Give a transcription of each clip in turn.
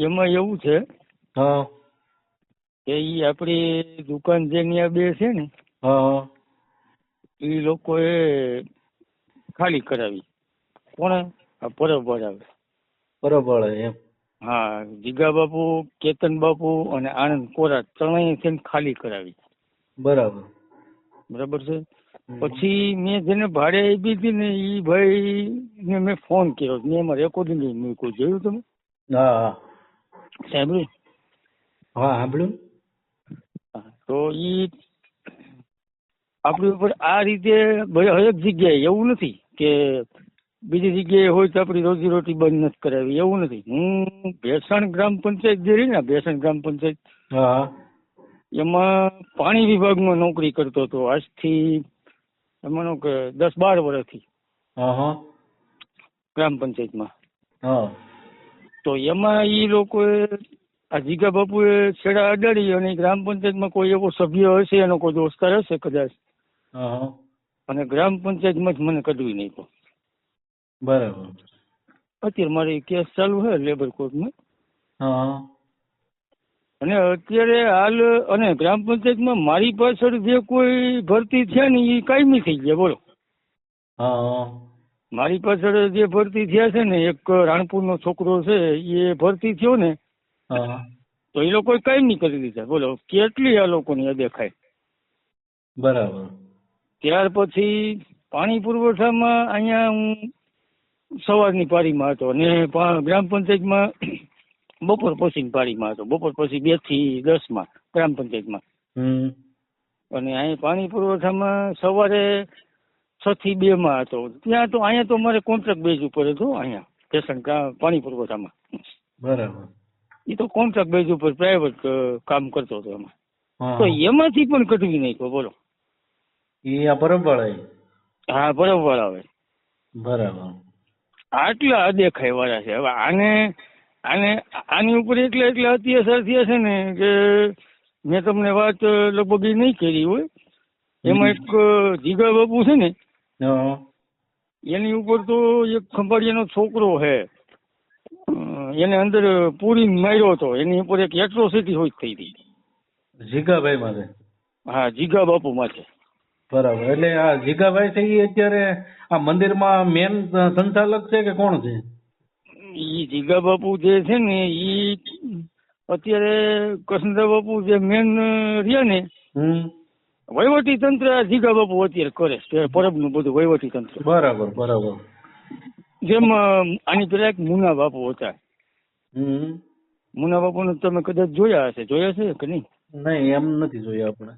એમાં એવું છે હા. કે ઈ આપણી દુકાન જે બે છે ને હા. એ લોકોએ ખાલી કરાવી. કોણે? આ પરબ આવે. બરોબર એમ. હા જીગા બાપુ કેતન બાપુ અને આનંદ કોરા ત્રણેય છે ખાલી કરાવી. બરાબર. બરાબર છે? પછી મેં જેને ભાડે આપી હતી ને એ ભાઈ ને મેં ફોન કર્યો. મેં એમાં રેકોર્ડિંગ મૂક્યું. જોયું તમે? હા. સાંભળ્યું હા સાંભળ્યું. તો ઈ આપણી ઉપર આ રીતે હરેક જગ્યાએ એવું નથી કે બીજી જગ્યાએ હોય તો આપણી રોજીરોટી બંધ નથી કરાવી એવું નથી. હું ભેસણ ગ્રામ પંચાયત જે રહી ને ભેસણ ગ્રામ પંચાયત એમાં પાણી વિભાગમાં નોકરી કરતો હતો. આજથી માનો કે દસ બાર વર્ષથી ગ્રામ પંચાયતમાં. હા. તો એમાં એ લોકોએ આ જીગા બાપુએ છેડા અડાડી અને ગ્રામ પંચાયતમાં કોઈ એવો સભ્ય હશે એનો કોઈ દોસ્તાર હશે કદાચ? અને ગ્રામ પંચાયતમાં જ મને કઢવી તો બરાબર. અત્યારે મારે કેસ ચાલુ છે લેબર કોર્ટમાં. અને અત્યારે હાલ અને ગ્રામ પંચાયતમાં મારી પાછળ જે કોઈ ભરતી છે ને એ કાયમી થઈ ગયા બોલો. હા મારી પાછળ જે ભરતી થયા છે ને એક રાણપુરનો છોકરો છે એ ભરતી થયો ને તો એ લોકોએ નહીં કરી દીધા. બોલો કેટલી આ લોકોની દેખાય? બરાબર. ત્યાર પછી પાણી પુરવઠામાં અહીંયા હું સવારની પારીમાં હતો અને ગ્રામ પંચાયતમાં બપોર પછીની પારીમાં હતો. બપોર પછી બેથી દસમાં ગ્રામ પંચાયતમાં. અને અહીં પાણી પુરવઠામાં સવારે છ થી બે માં હતો. ત્યાં તો અહીંયા તો મારે કોન્ટ્રાક્ટ બેઝ ઉપર હતો અહીંયા. સ્ટેશન પાણી પુરવઠામાં. બરાબર. એ તો કોન્ટ્રાક્ટ બેઝ ઉપર પ્રાઇવેટ કામ કરતો હતો એમાં તો એમાંથી પણ કઢવી નાખ્યો બોલો. એ આ બરોબર હા બરોબર આવે બરાબર. આટલા અદેખાઈ વાળા છે. હવે આને આને આની ઉપર એટલે એટલે અત્યાચાર થયા છે ને કે મેં તમને વાત લગભગ એ નહીં કરી હોય. એમાં એક જીગા બાપુ છે ને એની ઉપર તો એક ખંભાળિયાનો છોકરો છે એને અંદર પૂરી માર્યો હતો. એની ઉપર એક એટ્રોસિટી હોય થઈ હતી. જીગાભાઈ માટે? હા જીગા બાપુ માથે બરાબર. એટલે આ જીગાભાઈ છે એ અત્યારે આ મંદિરમાં મેન સંચાલક છે કે કોણ છે? ઈ જીગા બાપુ જે છે ને ઈ અત્યારે કૃષ્ણદા બાપુ જે મેન રહ્યા ને હમ. વહીવટી તંત્ર જીગા બાપુ અત્યારે કરે છે. પરબનું બધું વહીવટી તંત્ર. બરાબર બરાબર. જેમ આની પેલા એક મુના બાપુ હતા. મુના બાપુ તમે કદાચ જોયા હશે. જોયા છે કે નહીં? નહીં એમ નથી જોયા આપણે.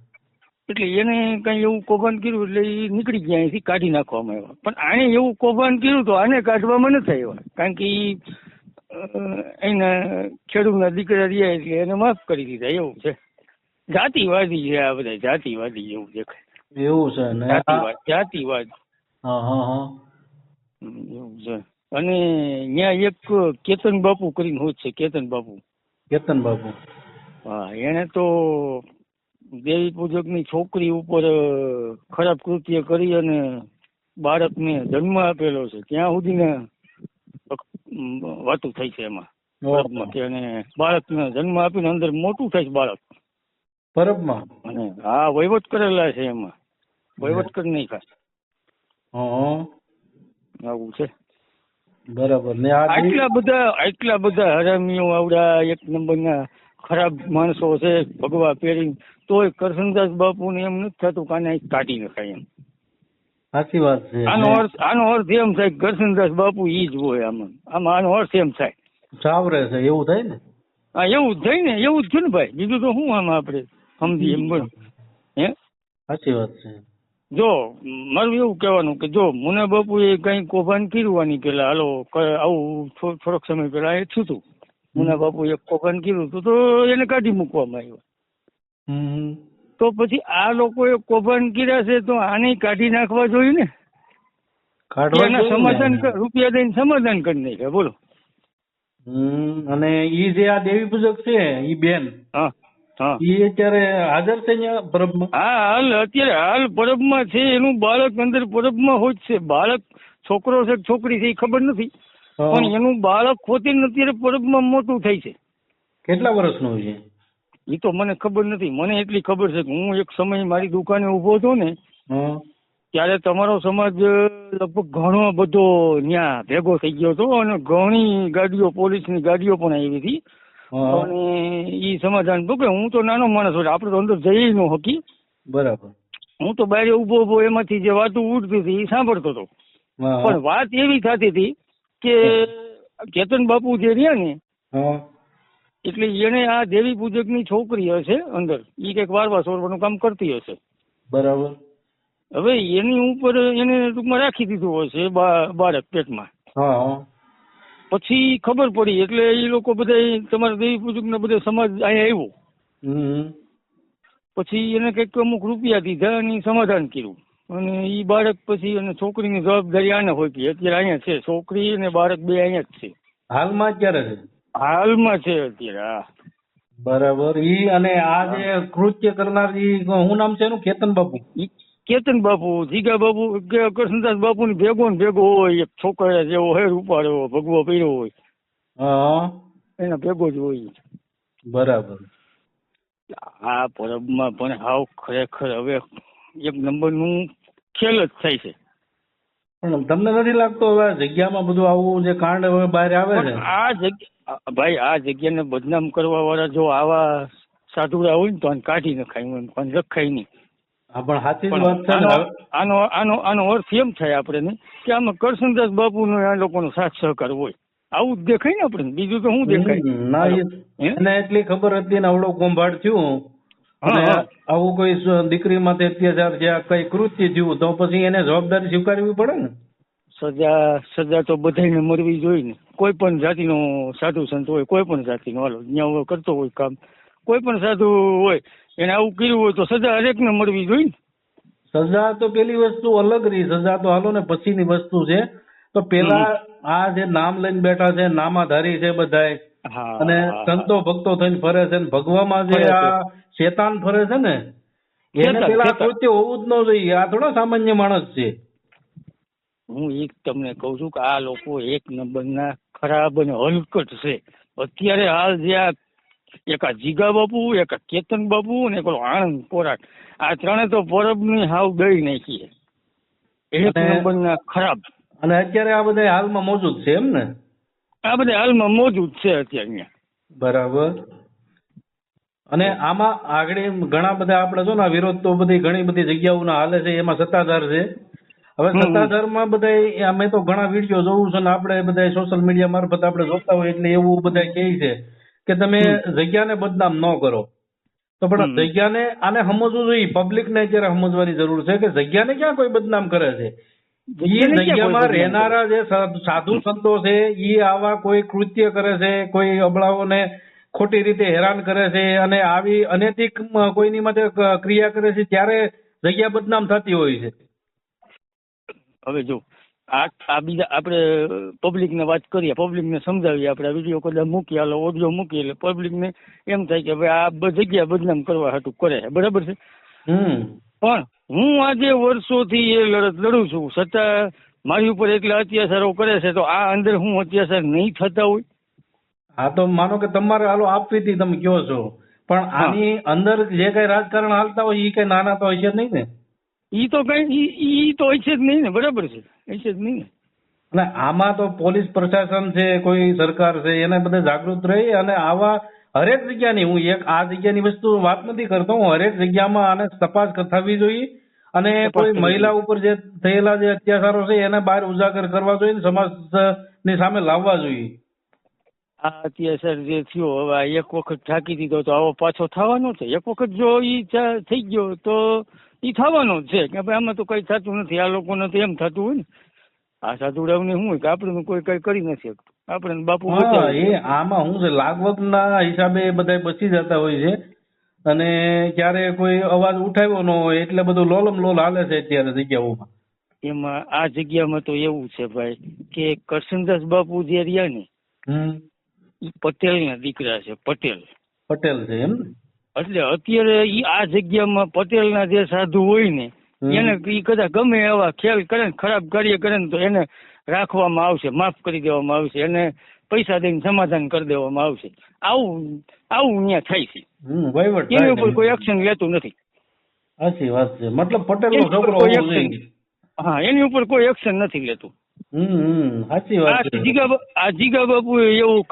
એટલે એને કઈ એવું કૌભાંડ કર્યું એટલે એ નીકળી ગયા અહીંથી કાઢી નાખવામાં આવ્યા. પણ આને એવું કૌભાંડ કર્યું તો આને કાઢવામાં નથી આવ્યા કારણ કે એના ખેડૂતના દીકરા રહ્યા એટલે એને માફ કરી દીધા એવું છે. જાતિવાદી છે આ બધા જાતિવાદી જેવું દેખાય. એવું છે ને? જાતિવાદ જાતિવાદ. હા હા હા. એવું છે. અને ત્યાં એક કેતન બાપુ કરીને હોય છે કેતન બાપુ. કેતન બાપુ. હા એને તો દેવી પૂજકની છોકરી ઉપર ખરાબ કૃત્ય કરી અને બાળકને જન્મ આપેલો છે. ત્યાં સુધીને ને વાતું થઈ છે એમાં. પરબમાં કે એને બાળકને જન્મ આપીને અંદર મોટું થાય છે બાળક. પરબમાં? હા વહીવટ કરેલા છે એમાં. વહીવટ કરી નાખ્યા. હા આવું છે. બરાબર. ને આટલા બધા આટલા બધા હરામીઓ આવડા એક નંબરના ખરાબ માણસો છે ભગવા પહેરી તોય કરસનદાસ બાપુને એમ નથી થતું કાને કાઢી નખાય એમ. સાચી વાત છે. આનો અર્થ આનો અર્થ એમ થાય કરશનદાસ બાપુ ઈ જ હોય આમાં. આમાં આનો અર્થ એમ થાય. સાવરે છે એવું થાય ને? હા એવું જ થાય ને એવું જ છે ને ભાઈ. બીજું તો શું આમાં આપણે? સમજી એમ બોલો. હે? સાચી વાત છે. જો મારું એવું કહેવાનું કે જો મુના બાપુએ કઈ કૌભાંડ કર્યું આની પેલા હાલો આવું થોડોક સમય પેલા એ થયું હતું મુના બાપુએ કૌભાંડ કર્યું હતું તો એને કાઢી મૂકવામાં આવ્યો. હમ. તો પછી આ લોકોએ કૌભાંડ કર્યા છે તો આને કાઢી નાખવા જોઈએ ને? કાઢવા એના સમાધાન કર- રૂપિયા દઈને સમાધાન કરી નાખ્યા બોલો. હમ અને ઈ જે આ દેવી પૂજક છે ઈ બેન હા. હા. ઈ અત્યારે હાજર છે ત્યાં પરબમાં? હા હાલ અત્યારે હાલ પરબમાં છે એનું બાળક અંદર પરબમાં હોય છે. બાળક છોકરો છે છોકરી છે એ ખબર નથી. પણ એનું બાળક ખોતીને અત્યારે પરબમાં મોટું થાય છે. કેટલા વર્ષનું છે? એ તો મને ખબર નથી. મને એટલી ખબર છે કે હું એક સમય મારી દુકાને ઊભો હતો ને ત્યારે તમારો સમાજ લગભગ ઘણો બધો ત્યાં ભેગો થઈ ગયો હતો અને ઘણી ગાડીઓ પોલીસની ગાડીઓ પણ આવી હતી. અને ઈ સમાધાન કે હું તો નાનો માણસ હતો આપણે તો અંદર જઈ નો હકી. બરાબર. હું તો બહાર ઊભો ઊભો એમાંથી જે વાતો ઉઠતી હતી એ સાંભળતો હતો. પણ વાત એવી થતી હતી કે કેતન બાપુ જે રહ્યા ને એટલે એને આ દેવી પૂજકની છોકરી હશે અંદર. એ કંઈક વારવા સોરવાનું કામ કરતી હશે. બરાબર. હવે એની ઉપર એને ટૂંકમાં રાખી દીધું હશે બાળક પેટમાં. પછી ખબર પડી એટલે એ લોકો બધા તમારા દેવી પૂજકના બધા સમાજ અહીંયા આવ્યો. પછી એને કંઈક અમુક રૂપિયા દીધા અને સમાધાન કર્યું. અને એ બાળક પછી અને છોકરીની જવાબદારી આને હોય કે અત્યારે અહીંયા છે. છોકરી અને બાળક બે અહીંયા જ છે. હાલમાં ક્યારે છે? હાલમાં છે અત્યારે હા. બરાબર. ઈ અને આ જે કૃત્ય કરનાર ઈ શું નામ છે એનું? કેતન બાપુ. કેતન બાપુ જીગા બાપુ કે કૃષ્ણદાસ બાપુ ની ભેગો ને ભેગો હોય એક છોકરા જેવો હેર ઉપાડ્યો ભગવો પીરો હોય. હા. એના ભેગો જ હોય. બરાબર. આ પરબમાં પણ હાવ ખરેખર હવે એક નંબરનું ખેલ જ થાય છે. પણ તમને નથી લાગતો હવે આ જગ્યામાં બધું આવું જે કાંડ હવે બહાર આવે છે? આ જગ્યા ભાઈ આ જગ્યાને બદનામ કરવા વાળા જો આવા સાધુરા હોય ને તો કાઢી નખાય એમ લખાય નહીં. હા પણ સાચી જ વાત છે ને આનો આનો આનો આનો અર્થ એમ થાય આપણે કે આમાં કરશનદાસ બાપુનો આ લોકોનો સાથ સહકાર હોય. આવું જ દેખાય ને આપણે બીજું તો શું દેખાય? હમ, ના એ હે? એને એટલી ખબર હતી ને અવળો કૌભાંડ થયું. હા, અને હા. આવું કોઈ સ- દીકરી માટે અત્યાચાર છે આ કઈ કૃત્ય થયું તો પછી એને જવાબદારી સ્વીકારવી પડે ને? સજા સજા તો બધાને મળવી જોઈએ ને. કોઈ પણ જાતિનો સાધુ સંત હોય કોઈ પણ જાતિનો. હાલો જ્યાં કરતો હોય કામ. કોઈ પણ સાધુ હોય એને આવું કર્યું હોય તો સજા હરેકને મળવી જોઈએ ને. સજા તો પેલી વસ્તુ અલગ રહી. સજા તો હાલો ને પછીની વસ્તુ છે. તો પેલા આ જે નામ લઈને બેઠા છે નામાધારી છે બધાય. અને સંતો ભક્તો થઈને ફરે છે ભગવામાં જે આ શેતાન ફરે છે ને એને પેલા કૃત્ય હોવું જ ન જોઈએ. આ થોડા સામાન્ય માણસ છે. હું એક તમને કહું છું કે આ લોકો એક નંબરના ખરાબ અને હલકટ છે. અત્યારે હાલ જે આ એક આ જીગા બાપુ એક આ કેતન બાપુ અને એક આણંદ પોરાટ. આ ત્રણે તો પરબની હાવ દઈ નાખી એક નંબરના ખરાબ. અને અત્યારે આ બધા હાલમાં મોજૂદ છે એમ ને? આ બધા હાલમાં મોજૂદ છે અત્યારે અહીંયા. બરાબર. અને આમાં આગળ ઘણા બધા આપણે જો ને વિરોધ તો બધી ઘણી બધી જગ્યાઓના હાલે છે એમાં સત્તાધાર છે. હવે. સત્તાધારમાં બધા અમે તો ઘણા વીડિયો જોવું છે ને આપણે બધા સોશિયલ મીડિયા મારફત આપણે જોતા હોય એટલે એવું બધા કહે છે. કે તમે જગ્યાને બદનામ ન કરો. તો પણ. જગ્યાને આને સમજવું જોઈએ. પબ્લિકને અત્યારે સમજવાની જરૂર છે કે જગ્યાને ક્યાં કોઈ બદનામ કરે છે? કોઈ જગ્યામાં રહેનારા જે સાધુ સાધુ સંતો છે એ આવા કોઈ કૃત્ય કરે છે કોઈ અબળાઓને ખોટી રીતે હેરાન કરે છે અને આવી અનૈતિક કોઈની માટે ક્રિયા કરે છે ત્યારે જગ્યા બદનામ થતી હોય છે. હવે જો આ બીજા આપણે પબ્લિકને વાત કરીએ પબ્લિકને સમજાવીએ આપણે વીડિયો કદાચ મૂકીએ હાલો ઓડિયો મૂકીએ એટલે પબ્લિકને એમ થાય કે ભાઈ આ જગ્યા બદનામ કરવા હાટું કરે બરાબર છે? હમ. પણ હું આજે વર્ષોથી એ લડત લડું છું. છતાં મારી ઉપર એટલા અત્યાચારો કરે છે તો આ અંદર હું અત્યાચાર નહીં થતા હોય? હા તો માનો કે તમારે હાલો આપવી હતી તમે કયો છો. પણ આની અંદર જે કઈ રાજકારણ હાલતા હોય એ કઈ નાના તો હોય છે નહીં ને? ઈ તો કઈ ઈ- તો હોય છે જ નહીં ને. બરાબર છે? જ નહીં અને આમાં તો પોલીસ પ્રશાસન છે કોઈ સરકાર છે એને બધે જાગૃત રહી અને આવા હરેક જગ્યાની હું એક આ જગ્યાની વસ્તુ વાત નથી કરતો હું હરેક જગ્યામાં આને તપાસ થવી જોઈએ અને કોઈ મહિલા ઉપર જે થયેલા જે અત્યાચારો છે એને બહાર ઉજાગર કરવા જોઈએ ને સમાજની સામે લાવવા જોઈએ. આ અત્યાચાર જે થયો હવે એક વખત થાકી દીધો તો આવો પાછો થવાનો છે. એક વખત જો ઈ થઈ ગયો તો ઈ થવાનો જ છે. કે ભાઈ આમાં તો કઈ થતું નથી. આ લોકોને તો એમ થતું હોય ને. આ સાધુડાવને શું કે આપણે કોઈ કઈ કરી નથી શકતું. આપણે બાપુ એ આમાં શું છે? લાગવગના હિસાબે બધા બચી જતા હોય છે. અને ક્યારે કોઈ અવાજ ઉઠાવ્યો ન હોય એટલે બધું લોલમ લોલ હાલે છે અત્યારે જગ્યાઓમાં. એમાં આ જગ્યામાં તો એવું છે ભાઈ કે કરશનદાસ બાપુ જે રહ્યા ને હમ ના દીકરા છે પટેલ. પટેલ છે એમ? એટલે અત્યારે ઈ આ જગ્યામાં પટેલ ના જે સાધુ હોય ને એને ઈ કદાચ ગમે એવા ખેલ કરે ને ખરાબ કાર્ય કરે ને તો એને રાખવામાં આવશે માફ કરી દેવામાં આવશે એને પૈસા દઈને સમાધાન કરી દેવામાં આવશે. આવું આવું અહીંયા થાય છે. એની ઉપર કોઈ એક્શન લેતું નથી. સાચી વાત છે. મતલબ પટેલ નો છોકરો હા એની ઉપર કોઈ એક્શન નથી લેતું. હમ સાચી આ વાત છે. જીગા આ જીગા બાપુ એવું